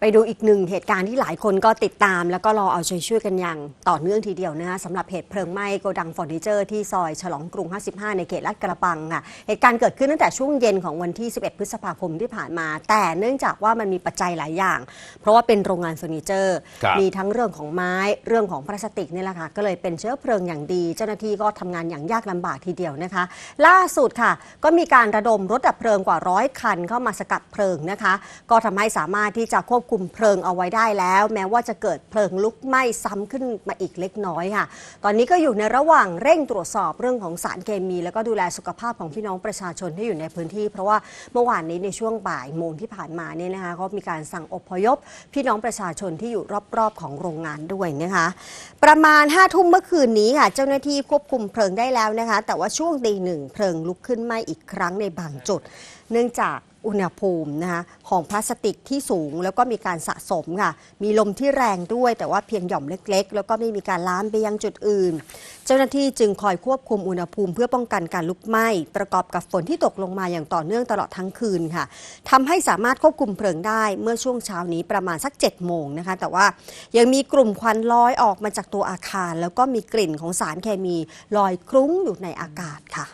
ไปดูอีกหนึ่งเหตุการณ์ที่หลายคนก็ติดตาม แล้วก็รอเอาใจช่วยกันอย่างต่อเนื่องทีเดียวนะคะสำหรับเหตุเพลิงไหม้โกดังเฟอร์นิเจอร์ที่ซอยฉลองกรุง 55 ในเขตลาดกระบังค่ะเหตุการณ์เกิดขึ้นตั้งแต่ช่วงเย็นของวันที่ 11 พฤษภาคมที่ผ่านมา แต่เนื่องจากว่ามันมีปัจจัยหลายอย่าง เพราะว่าเป็นโรงงานเฟอร์นิเจอร์ ครับมีทั้งเรื่องของไม้เรื่องของพลาสติกนี่แหละค่ะก็เลยเป็นเชื้อเพลิงอย่างดี เจ้าหน้าที่ก็ทำงานอย่างยากลำบากทีเดียวนะคะ ล่าสุดค่ะ ก็มีการระดมรถดับเพลิงกว่าร้อยคันเข้ามาสกัดเพลิงนะคะ ก็ทำให้สามารถที่จะควบคุมเพลิงเอาไว้ได้แล้ว แม้ว่าจะเกิดเพลิงลุกไหม้ซ้ำขึ้นมาอีกเล็กน้อยค่ะ ตอนนี้ก็อยู่ในระหว่างเร่งตรวจสอบเรื่องของสารเคมี แล้วก็ดูแลสุขภาพของพี่น้องประชาชนที่อยู่ในพื้นที่ เพราะว่าเมื่อวานนี้ในช่วงบ่ายโมงที่ผ่านมาเนี่ยนะคะก็มีการสั่งอพยพ พี่น้องประชาชนที่อยู่รอบๆของโรงงานด้วยนะคะ ประมาณ5้าทุ่มเมื่อคืนนี้ค่ะเจ้าหน้าที่ควบคุมเพลิงได้แล้วนะคะ แต่ว่าช่วงตีหนึ่งเพลิงลุกขึ้นไหม้อีกครั้งในบางจุด เนื่องจาก อุณหภูมินะคะของพลาสติกที่สูงแล้วก็มีการสะสมค่ะ มีลมที่แรงด้วย แต่ว่าเพียงหย่อมเล็ก ๆ แล้วก็ไม่มีการล้ามไปยังจุดอื่น เจ้าหน้าที่จึงคอยควบคุมอุณหภูมิเพื่อป้องกันการลุกไหม้ ประกอบกับฝนที่ตกลงมาอย่างต่อเนื่องตลอดทั้งคืนค่ะทำให้สามารถควบคุมเพลิงได้เมื่อช่วงเช้านี้ประมาณสัก7จ็ดโมงนะคะ แต่ว่ายังมีกลุ่มควันลอยออกมาจากตัวอาคาร แล้วก็มีกลิ่นของสารเคมีลอยคลุ้งอยู่ในอากาศค่ะ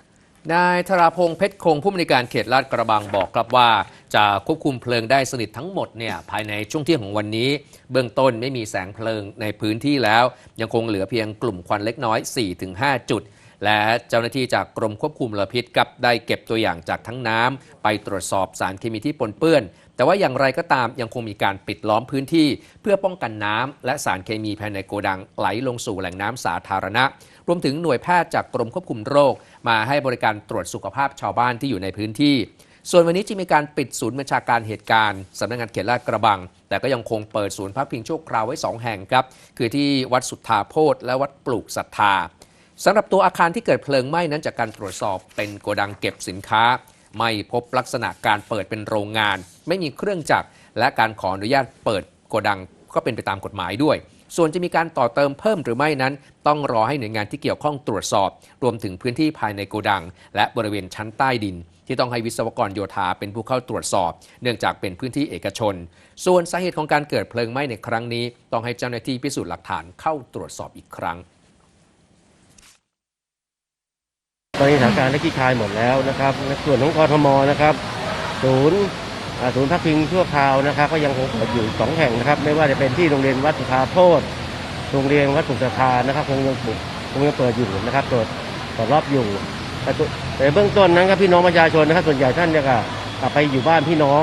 นายธราพงศ์เพชรคงผู้มนิการเขตลาดกระบังบอกครับว่า จะควบคุมเพลิงได้สนิททั้งหมดเนี่ยภายในช่วงเที่ยงของวันนี้ เบื้องต้นไม่มีแสงเพลิงในพื้นที่แล้ว ยังคงเหลือเพียงกลุ่มควันเล็กน้อย 4-5 จุด และเจ้าหน้าที่จากกรมควบคุมมลพิษกับได้เก็บตัวอย่างจากทั้งน้ำไปตรวจสอบสารเคมีที่ปนเปื้อน แต่ว่าอย่างไรก็ตามยังคงมีการปิดล้อมพื้นที่ เพื่อป้องกันน้ำและสารเคมีภายในโกดังไหลลงสู่แหล่งน้ำสาธารณะ รวมถึงหน่วยแพทย์จากกรมควบคุมโรค มาให้บริการตรวจสุขภาพชาวบ้านที่อยู่ในพื้นที่ส่วนวันนี้จะมีการปิดศูนย์บัญชาการเหตุการณ์สำนักงานเขตลาดกระบัง แต่ก็ยังคงเปิดศูนย์พักพิงชั่วคราวไว้ 2 แห่งครับ คือที่วัดสุทธาโพธและวัดปลูกศรัทธา สำหรับตัวอาคารที่เกิดเพลิงไหม้นั้นจากการตรวจสอบเป็นโกดังเก็บสินค้า ไม่พบลักษณะการเปิดเป็นโรงงาน ไม่มีเครื่องจักรและการขออนุญาตเปิดโกดังก็เป็นไปตามกฎหมายด้วย ส่วนจะมีการต่อเติมเพิ่มหรือไม่นั้น ต้องรอให้หน่วยงานที่เกี่ยวข้องตรวจสอบ รวมถึงพื้นที่ภายในโกดัง และบริเวณชั้นใต้ดิน ที่ต้องให้วิศวกรโยธาเป็นผู้เข้าตรวจสอบ เนื่องจากเป็นพื้นที่เอกชน ส่วนสาเหตุของการเกิดเพลิงไหม้ในครั้งนี้ ต้องให้เจ้าหน้าที่พิสูจน์หลักฐานเข้าตรวจสอบอีกครั้ง ต อนนี้สถานการณ์ได้คลี่คลายหมดแล้วนะครับในส่วนของกทมนะครับศูนย์อ่าศูนย์พักพิงชั่วคราวนะครับ ก็ยังคงเปิดอยู่สองแห่งนะครับ ไม่ว่าจะเป็นที่โรงเรียนวัดสุธาโพธโรงเรียนวัดสุทธานะครับ คงยังปิดคงยังเปิดอยู่นะครับเปิดเปิดรอบอยู่แต่ตัวแต่เบื้องต้นนั้นครับพี่น้องประชาชนนะครับ ส่วนใหญ่ท่านเนี่ยก็กลับไปอยู่บ้านพี่น้อง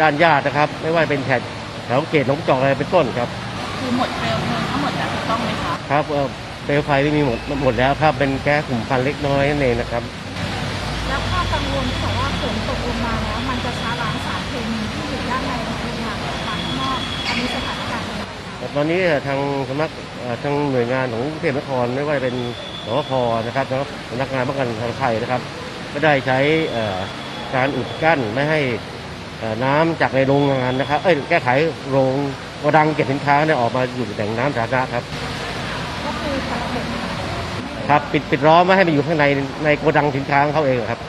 ญาติญาตินะครับ ไม่ว่าเป็นแถบแถวเขตหนองจอกอะไรเป็นต้นครับ คือหมดเปลวเพลิงทั้งหมดแล้วถูกต้องไหมคะครับ เอ่อเปลวไฟไม่มีหมดหมดแล้วครับ เป็นแก๊สกลุ่มควันเล็กน้อยนั่นเองนะครับ แล้วข้อกังวลที่บอกว่าฝนตกลงมาแล้วมันจะช้าล้างสารเคมีที่อยู่ด้านในโรงงานออกมาข้างนอกอันนี้สถานการณ์เป็นยังไงคะแต่ตอนนี้ทางสำนักเอ่อทางหน่วยงานของกรุงเทพนครไม่ว่าจะเป็นสพนะครับแล้วก็สำนักงานป้องกันทางไทยนะครับ ก็ได้ใช้เอ่อการอุดกั้นไม่ให้เอ่อน้ำจากในโรงงานนะครับ เอ้ยแก้ไขโรงโกดังเก็บสินค้าเนี่ยออกมาอยู่แหล่งน้ำสาธารณะครับก็ ครับปิดปิดล้อมไม่ให้มันอยู่ข้างในในโกดังสินค้าของเขาเองครับ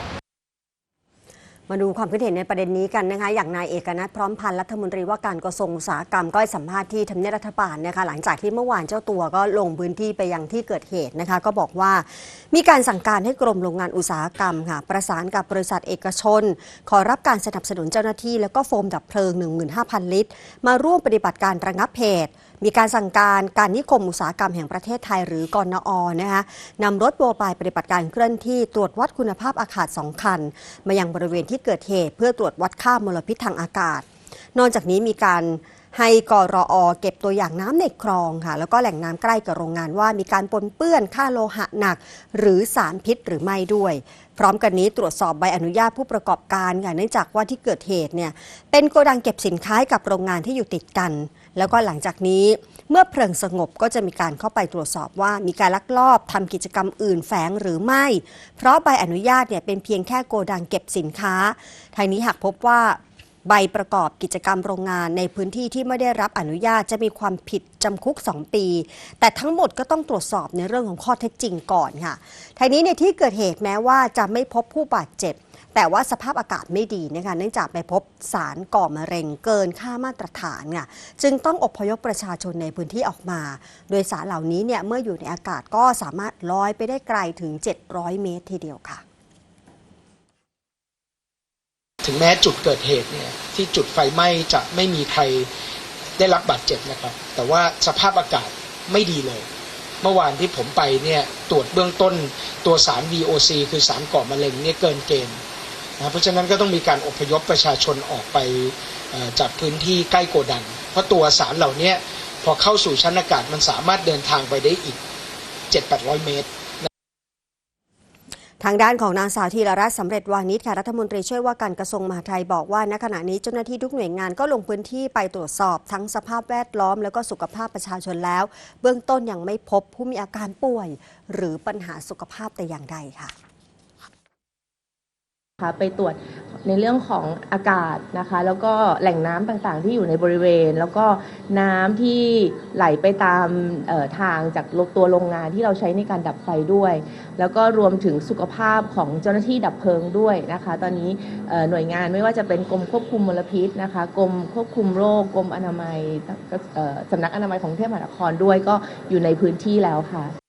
มาดูความคิดเห็นในประเด็นนี้กันนะคะ อย่างนายเอกนัทพร้อมพันธ์รัฐมนตรีว่าการกระทรวงอุตสาหกรรมก็ให้สัมภาษณ์ที่ทำเนียบรัฐบาลนะคะ หลังจากที่เมื่อวานเจ้าตัวก็ลงพื้นที่ไปยังที่เกิดเหตุนะคะ ก็บอกว่ามีการสั่งการให้กรมโรงงานอุตสาหกรรมค่ะ ประสานกับบริษัทเอกชน ขอรับการสนับสนุนเจ้าหน้าที่ แล้วก็โฟมดับเพลิง 15,000 ลิตร มาร่วมปฏิบัติการระงับเหตุมีการสั่งการการนิคมอุตสาหกรรมแห่งประเทศไทยหรือกนอนะคะนำรถโมบายปฏิบัติการเคลื่อนที่ตรวจวัดคุณภาพอากาศสองคัน มายังบริเวณที่เกิดเหตุ เพื่อตรวจวัดค่ามลพิษทางอากาศ นอกจากนี้มีการให้กรออเก็บตัวอย่างน้ำในคลองค่ะ แล้วก็แหล่งน้ำใกล้กับโรงงานว่ามีการปนเปื้อนค่าโลหะหนัก หรือสารพิษหรือไม่ด้วย พร้อมกันนี้ตรวจสอบใบอนุญาตผู้ประกอบการค่ะเนื่องจากว่าที่เกิดเหตุเนี่ยเป็นโกดังเก็บสินค้ากับโรงงานที่อยู่ติดกัน แล้วก็หลังจากนี้เมื่อเพลิงสงบก็จะมีการเข้าไปตรวจสอบว่ามีการลักลอบทำกิจกรรมอื่นแฝงหรือไม่ เพราะใบอนุญาตเนี่ยเป็นเพียงแค่โกดังเก็บสินค้าทางนี้หากพบว่าใบประกอบกิจกรรมโรงงานในพื้นที่ที่ไม่ได้รับอนุญาตจะมีความผิดจำคุก 2 ปี แต่ทั้งหมดก็ต้องตรวจสอบในเรื่องของข้อเท็จจริงก่อนค่ะทางนี้ในที่เกิดเหตุแม้ว่าจะไม่พบผู้บาดเจ็บ แต่ว่าสภาพอากาศไม่ดีนะคะเนื่องจากไปพบสารก่อมะเร็งเกินค่ามาตรฐานค่ะจึงต้องอพยพประชาชนในพื้นที่ออกมา โดยสารเหล่านี้เนี่ยเมื่ออยู่ในอากาศก็สามารถลอยไปได้ไกลถึง 700 เมตรทีเดียวค่ะ ถึงแม้จุดเกิดเหตุเนี่ยที่จุดไฟไหม้จะไม่มีใครได้รับบาดเจ็บนะครับ แต่ว่าสภาพอากาศไม่ดีเลย เมื่อวานที่ผมไปเนี่ยตรวจเบื้องต้นตัวสาร VOC คือสารก่อมะเร็งเนี่ยเกินเกณฑ์ นะเพราะฉะนั้นก็ต้องมีการอพยพประชาชนออกไปจากพื้นที่ใกล้โกดัง เพราะตัวสารเหล่านี้พอเข้าสู่ชั้นอากาศมันสามารถเดินทางไปได้อีก 7-800 เมตรทางด้านของนางสาวธีรรัตน์สำเร็จวานิชค่ะรัฐมนตรีช่วยว่าการกระทรวงมหาดไทยบอกว่าณขณะนี้เจ้าหน้าที่ทุกหน่วยงานก็ลงพื้นที่ไปตรวจสอบทั้งสภาพแวดล้อม แล้วก็สุขภาพประชาชนแล้ว เบื้องต้นยังไม่พบผู้มีอาการป่วย หรือปัญหาสุขภาพแต่อย่างใดค่ะ คะไปตรวจในเรื่องของอากาศนะคะ แล้วก็แหล่งน้ำต่างๆ ที่อยู่ในบริเวณ แล้วก็น้ำที่ไหลไปตามทางจากตัวโรงงานที่เราใช้ในการดับไฟด้วย แล้วก็รวมถึงสุขภาพของเจ้าหน้าที่ดับเพลิงด้วยนะคะ ตอนนี้หน่วยงานไม่ว่าจะเป็นกรมควบคุมมลพิษนะคะกรมควบคุมโรคกรมอนามัยสำนักอนามัยของเทพมหานครด้วยก็อยู่ในพื้นที่แล้วค่ะ